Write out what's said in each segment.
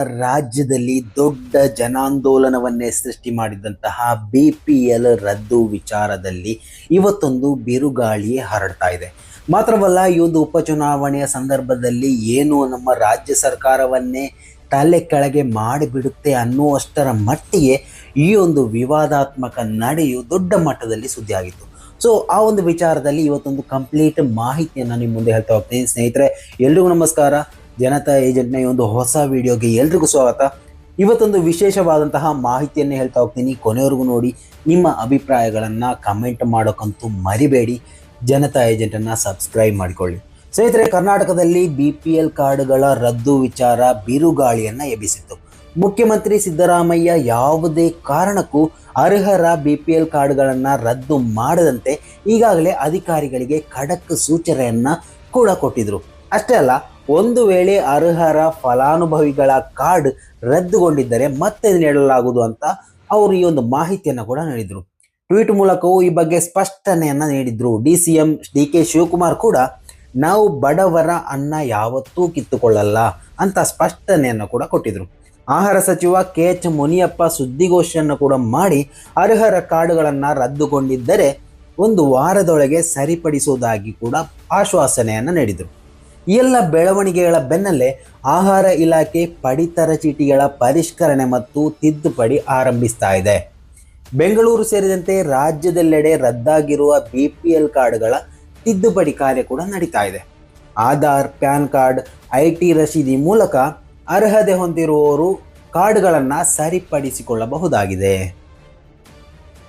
ರಾಜ್ಯದಲ್ಲಿ ದೊಡ್ಡ ಜನಾಂದೋಲನವನ್ನೇ ಸೃಷ್ಟಿ ಮಾಡಿದಂತಹ ಬಿ ಪಿ ಎಲ್ ರದ್ದು ವಿಚಾರದಲ್ಲಿ ಇವತ್ತೊಂದು ಬಿರುಗಾಳಿ ಹರಡ್ತಾ ಇದೆ. ಮಾತ್ರವಲ್ಲ, ಈ ಒಂದು ಉಪಚುನಾವಣೆಯ ಸಂದರ್ಭದಲ್ಲಿ ಏನು ನಮ್ಮ ರಾಜ್ಯ ಸರ್ಕಾರವನ್ನೇ ತಲೆ ಕೆಳಗೆ ಮಾಡಿಬಿಡುತ್ತೆ ಅನ್ನುವಷ್ಟರ ಮಟ್ಟಿಗೆ ಈ ಒಂದು ವಿವಾದಾತ್ಮಕ ನಡೆಯು ದೊಡ್ಡ ಮಟ್ಟದಲ್ಲಿ ಸುದ್ದಿಯಾಗಿತ್ತು. ಸೊ ಆ ಒಂದು ವಿಚಾರದಲ್ಲಿ ಇವತ್ತೊಂದು ಕಂಪ್ಲೀಟ್ ಮಾಹಿತಿಯನ್ನು ನಿಮ್ಮ ಮುಂದೆ ಹೇಳ್ತಾ ಹೋಗ್ತೀನಿ. ಸ್ನೇಹಿತರೆ, ಎಲ್ರಿಗೂ ನಮಸ್ಕಾರ. ಜನತಾ ಏಜೆಂಟ್ನ ಈ ಒಂದು ಹೊಸ ವಿಡಿಯೋಗೆ ಎಲ್ರಿಗೂ ಸ್ವಾಗತ. ಇವತ್ತೊಂದು ವಿಶೇಷವಾದಂತಹ ಮಾಹಿತಿಯನ್ನು ಹೇಳ್ತಾ ಹೋಗ್ತೀನಿ. ಕೊನೆವರೆಗೂ ನೋಡಿ, ನಿಮ್ಮ ಅಭಿಪ್ರಾಯಗಳನ್ನು ಕಮೆಂಟ್ ಮಾಡೋಕ್ಕಂತೂ ಮರಿಬೇಡಿ. ಜನತಾ ಏಜೆಂಟನ್ನು ಸಬ್ಸ್ಕ್ರೈಬ್ ಮಾಡಿಕೊಳ್ಳಿ. ಸ್ನೇಹಿತರೆ, ಕರ್ನಾಟಕದಲ್ಲಿ ಬಿ ಪಿ ಎಲ್ ಕಾರ್ಡ್ಗಳ ರದ್ದು ವಿಚಾರ ಬಿರುಗಾಳಿಯನ್ನು ಎಬ್ಬಿಸಿತ್ತು. ಮುಖ್ಯಮಂತ್ರಿ ಸಿದ್ದರಾಮಯ್ಯ ಯಾವುದೇ ಕಾರಣಕ್ಕೂ ಅರ್ಹರ ಬಿ ಪಿ ಎಲ್ ಕಾರ್ಡ್ಗಳನ್ನು ರದ್ದು ಮಾಡದಂತೆ ಈಗಾಗಲೇ ಅಧಿಕಾರಿಗಳಿಗೆ ಖಡಕ್ ಸೂಚನೆಯನ್ನು ಕೂಡ ಕೊಟ್ಟಿದ್ರು. ಅಷ್ಟೇ ಅಲ್ಲ ಒಂದು ವೇಳೆ ಅರ್ಹರ ಫಲಾನುಭವಿಗಳ ಕಾರ್ಡ್ ರದ್ದುಗೊಂಡಿದ್ದರೆ ಮತ್ತೆ ನೀಡಲಾಗುವುದು ಅಂತ ಅವರು ಈ ಒಂದು ಮಾಹಿತಿಯನ್ನು ಕೂಡ ನೀಡಿದರು. ಟ್ವೀಟ್ ಮೂಲಕವೂ ಈ ಬಗ್ಗೆ ಸ್ಪಷ್ಟನೆಯನ್ನು ನೀಡಿದರು. D C M D K Shivakumar ಕೂಡ, ನಾವು ಬಡವರ ಅನ್ನ ಯಾವತ್ತೂ ಕಿತ್ತುಕೊಳ್ಳಲ್ಲ ಅಂತ ಸ್ಪಷ್ಟನೆಯನ್ನು ಕೂಡ ಕೊಟ್ಟಿದ್ದರು ಆಹಾರ ಸಚಿವ ಕೆ ಎಚ್ ಮುನಿಯಪ್ಪ ಸುದ್ದಿಗೋಷ್ಠಿಯನ್ನು ಕೂಡ ಮಾಡಿ ಅರ್ಹರ ಕಾರ್ಡ್ಗಳನ್ನು ರದ್ದುಗೊಂಡಿದ್ದರೆ ಒಂದು ವಾರದೊಳಗೆ ಸರಿಪಡಿಸುವುದಾಗಿ ಕೂಡ ಆಶ್ವಾಸನೆಯನ್ನು ನೀಡಿದರು. ಈ ಎಲ್ಲ ಬೆಳವಣಿಗೆಗಳ ಬೆನ್ನಲ್ಲೇ ಆಹಾರ ಇಲಾಖೆ ಪಡಿತರ ಚೀಟಿಗಳ ಪರಿಷ್ಕರಣೆ ಮತ್ತು ತಿದ್ದುಪಡಿ ಆರಂಭಿಸ್ತಾ ಇದೆ. ಬೆಂಗಳೂರು ಸೇರಿದಂತೆ ರಾಜ್ಯದೆಲ್ಲೆಡೆ ರದ್ದಾಗಿರುವ ಬಿ ಪಿ ಎಲ್ ಕಾರ್ಡ್ಗಳ ತಿದ್ದುಪಡಿ ಕಾರ್ಯ ಕೂಡ ನಡೀತಾ ಇದೆ. Aadhaar, PAN card I T ರಸೀದಿ ಮೂಲಕ ಅರ್ಹತೆ ಹೊಂದಿರುವವರು ಕಾರ್ಡ್ಗಳನ್ನು ಸರಿಪಡಿಸಿಕೊಳ್ಳಬಹುದಾಗಿದೆ.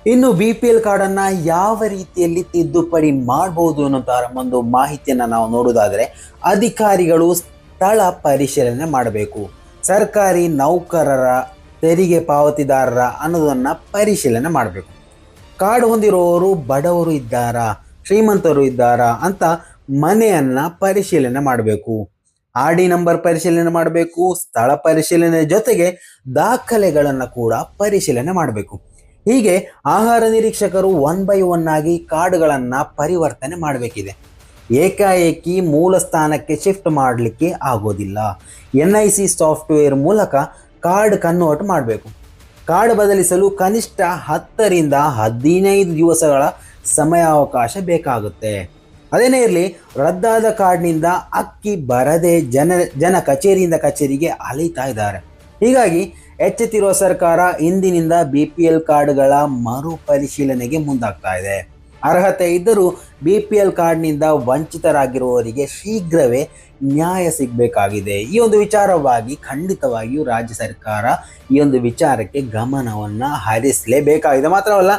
ಇನ್ನು ಬಿ ಪಿ ಎಲ್ ಕಾರ್ಡನ್ನು ಯಾವ ರೀತಿಯಲ್ಲಿ ತಿದ್ದುಪಡಿ ಮಾಡಬಹುದು ಅನ್ನೋ ಒಂದು ಮಾಹಿತಿಯನ್ನು ನಾವು ನೋಡೋದಾದರೆ ಅಧಿಕಾರಿಗಳು ಸ್ಥಳ ಪರಿಶೀಲನೆ ಮಾಡಬೇಕು. ಸರ್ಕಾರಿ ನೌಕರರ ತೆರಿಗೆ ಪಾವತಿದಾರರ ಅನ್ನೋದನ್ನು ಪರಿಶೀಲನೆ ಮಾಡಬೇಕು. ಕಾರ್ಡ್ ಹೊಂದಿರುವವರು ಬಡವರು ಇದ್ದಾರಾ, ಶ್ರೀಮಂತರು ಇದ್ದಾರಾ ಅಂತ ಮನೆಯನ್ನು ಪರಿಶೀಲನೆ ಮಾಡಬೇಕು. ಆರ್ ಡಿ ನಂಬರ್ ಪರಿಶೀಲನೆ ಮಾಡಬೇಕು, ಸ್ಥಳ ಪರಿಶೀಲನೆ ಜೊತೆಗೆ ದಾಖಲೆಗಳನ್ನು ಕೂಡ ಪರಿಶೀಲನೆ ಮಾಡಬೇಕು. ಹೀಗೆ ಆಹಾರ ನಿರೀಕ್ಷಕರು ಒನ್ ಬೈ ಒನ್ ಆಗಿ ಕಾರ್ಡ್ಗಳನ್ನು ಪರಿವರ್ತನೆ ಮಾಡಬೇಕಿದೆ. ಏಕಾಏಕಿ ಮೂಲ ಸ್ಥಾನಕ್ಕೆ ಶಿಫ್ಟ್ ಮಾಡಲಿಕ್ಕೆ ಆಗೋದಿಲ್ಲ. ಎನ್ ಐ ಸಿ ಸಾಫ್ಟ್ವೇರ್ ಮೂಲಕ ಕಾರ್ಡ್ ಕನ್ವರ್ಟ್ ಮಾಡಬೇಕು. ಕಾರ್ಡ್ ಬದಲಿಸಲು ಕನಿಷ್ಠ ಹತ್ತರಿಂದ ಹದಿನೈದು ದಿವಸಗಳ ಸಮಯಾವಕಾಶ ಬೇಕಾಗುತ್ತೆ. ಅದೇನೇ ಇರಲಿ, ರದ್ದಾದ ಕಾರ್ಡ್ನಿಂದ ಅಕ್ಕಿ ಬರದೆ ಜನ ಜನ ಕಚೇರಿಯಿಂದ ಕಚೇರಿಗೆ ಅಲೀತಾ ಇದ್ದಾರೆ. ಹೀಗಾಗಿ ಎಚ್ಚೆತ್ತಿರುವ ಸರ್ಕಾರ ಇಂದಿನಿಂದ ಬಿ ಪಿ ಎಲ್ ಕಾರ್ಡ್ಗಳ ಮರುಪರಿಶೀಲನೆಗೆ ಮುಂದಾಗ್ತಾ ಇದೆ. ಅರ್ಹತೆ ಇದ್ದರೂ ಬಿ ಪಿ ಎಲ್ ಕಾರ್ಡ್ನಿಂದ ವಂಚಿತರಾಗಿರುವವರಿಗೆ ಶೀಘ್ರವೇ ನ್ಯಾಯ ಸಿಗಬೇಕಾಗಿದೆ. ಈ ಒಂದು ವಿಚಾರವಾಗಿ ಖಂಡಿತವಾಗಿಯೂ ರಾಜ್ಯ ಸರ್ಕಾರ ಈ ಒಂದು ವಿಚಾರಕ್ಕೆ ಗಮನವನ್ನು ಹರಿಸಲೇಬೇಕಾಗಿದೆ. ಮಾತ್ರವಲ್ಲ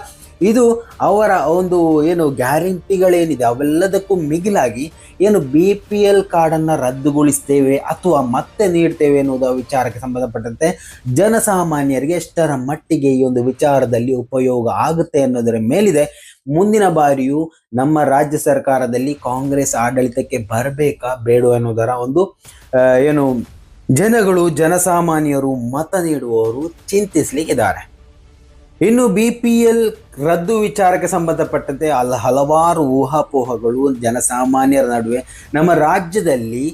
ಇದು ಅವರ ಒಂದು ಏನು ಗ್ಯಾರಂಟಿಗಳೇನಿದೆ, ಅವೆಲ್ಲದಕ್ಕೂ ಮಿಗಿಲಾಗಿ ಏನು ಬಿ ಪಿ ಎಲ್ ಕಾರ್ಡನ್ನು ರದ್ದುಗೊಳಿಸ್ತೇವೆ ಅಥವಾ ಮತ್ತೆ ನೀಡ್ತೇವೆ ಎನ್ನುವುದು ವಿಚಾರಕ್ಕೆ ಸಂಬಂಧಪಟ್ಟಂತೆ ಜನಸಾಮಾನ್ಯರಿಗೆ ಎಷ್ಟರ ಮಟ್ಟಿಗೆ ಈ ಒಂದು ವಿಚಾರದಲ್ಲಿ ಉಪಯೋಗ ಆಗುತ್ತೆ ಅನ್ನೋದರ ಮೇಲಿದೆ. ಮುಂದಿನ ಬಾರಿಯೂ ನಮ್ಮ ರಾಜ್ಯ ಸರ್ಕಾರದಲ್ಲಿ ಕಾಂಗ್ರೆಸ್ ಆಡಳಿತಕ್ಕೆ ಬರಬೇಕಾ ಬೇಡ ಅನ್ನೋದರ ಒಂದು ಏನು ಜನಗಳು, ಜನಸಾಮಾನ್ಯರು ಮತ ನೀಡುವವರು ಚಿಂತಿಸ್ಲಿಕ್ಕಿದ್ದಾರೆ. ಇನ್ನು ಬಿ ಪಿ ಎಲ್ ರದ್ದು ವಿಚಾರಕ್ಕೆ ಸಂಬಂಧಪಟ್ಟಂತೆ ಅಲ್ಲ ಹಲವಾರು ಊಹಾಪೋಹಗಳು ಜನಸಾಮಾನ್ಯರ ನಡುವೆ ನಮ್ಮ ರಾಜ್ಯದಲ್ಲಿ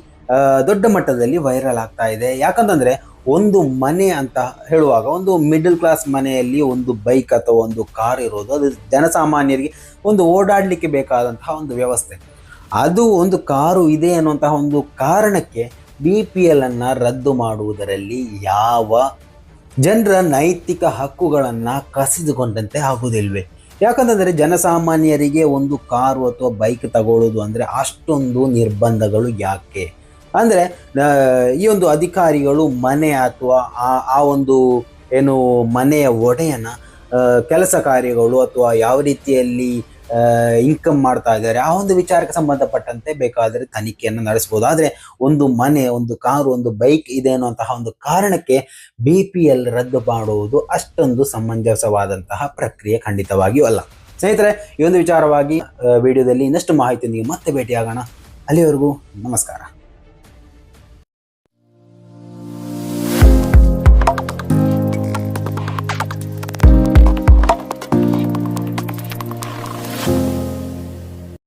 ದೊಡ್ಡ ಮಟ್ಟದಲ್ಲಿ ವೈರಲ್ ಆಗ್ತಾ ಇದೆ. ಯಾಕಂತಂದ್ರೆ ಒಂದು ಮನೆ ಅಂತ ಹೇಳುವಾಗ, ಒಂದು ಮಿಡಲ್ ಕ್ಲಾಸ್ ಮನೆಯಲ್ಲಿ ಒಂದು ಬೈಕ್ ಅಥವಾ ಒಂದು ಕಾರ್ ಇರೋದು, ಅದು ಜನಸಾಮಾನ್ಯರಿಗೆ ಒಂದು ಓಡಾಡಲಿಕ್ಕೆ ಬೇಕಾದಂತಹ ಒಂದು ವ್ಯವಸ್ಥೆ. ಅದು ಒಂದು ಕಾರು ಇದೆ ಅನ್ನುವಂತಹ ಒಂದು ಕಾರಣಕ್ಕೆ ಬಿ ಪಿ ಎಲ್ ಅನ್ನು ರದ್ದು ಮಾಡುವುದರಲ್ಲಿ ಯಾವ ಜನರ ನೈತಿಕ ಹಕ್ಕುಗಳನ್ನು ಕಸಿದುಕೊಂಡಂತೆ ಆಗುವುದಿಲ್ವೇ? ಯಾಕಂತಂದರೆ ಜನಸಾಮಾನ್ಯರಿಗೆ ಒಂದು ಕಾರು ಅಥವಾ ಬೈಕ್ ತಗೊಳ್ಳೋದು ಅಂದರೆ ಅಷ್ಟೊಂದು ನಿರ್ಬಂಧಗಳು ಯಾಕೆ? ಅಂದರೆ ಈ ಒಂದು ಅಧಿಕಾರಿಗಳು ಮನೆ ಅಥವಾ ಆ ಆ ಒಂದು ಏನು ಮನೆಯ ಒಡೆಯನ ಕೆಲಸ ಕಾರ್ಯಗಳು ಅಥವಾ ಯಾವ ರೀತಿಯಲ್ಲಿ ಇನ್ಕಮ್ ಮಾಡ್ತಾ ಇದ್ದಾರೆ. ಆ ಒಂದು ವಿಚಾರಕ್ಕೆ ಸಂಬಂಧಪಟ್ಟಂತೆ ಬೇಕಾದರೆ ತನಿಖೆಯನ್ನು ನಡೆಸಬಹುದು ಆದರೆ ಒಂದು ಮನೆ, ಒಂದು ಕಾರು, ಒಂದು ಬೈಕ್ ಇದೆ ಅನ್ನುವಂತಹ ಒಂದು ಕಾರಣಕ್ಕೆ ಬಿ ಪಿ ಎಲ್ ರದ್ದು ಮಾಡುವುದು ಅಷ್ಟೊಂದು ಸಮಂಜಸವಾದಂತಹ ಪ್ರಕ್ರಿಯೆ ಖಂಡಿತವಾಗಿಯೂ ಅಲ್ಲ. ಸ್ನೇಹಿತರೆ, ಈ ಒಂದು ವಿಚಾರವಾಗಿ ವಿಡಿಯೋದಲ್ಲಿ ಇನ್ನಷ್ಟು ಮಾಹಿತಿಯೊಂದಿಗೆ ಮತ್ತೆ ಭೇಟಿಯಾಗೋಣ. ಅಲ್ಲಿವರೆಗೂ ನಮಸ್ಕಾರ.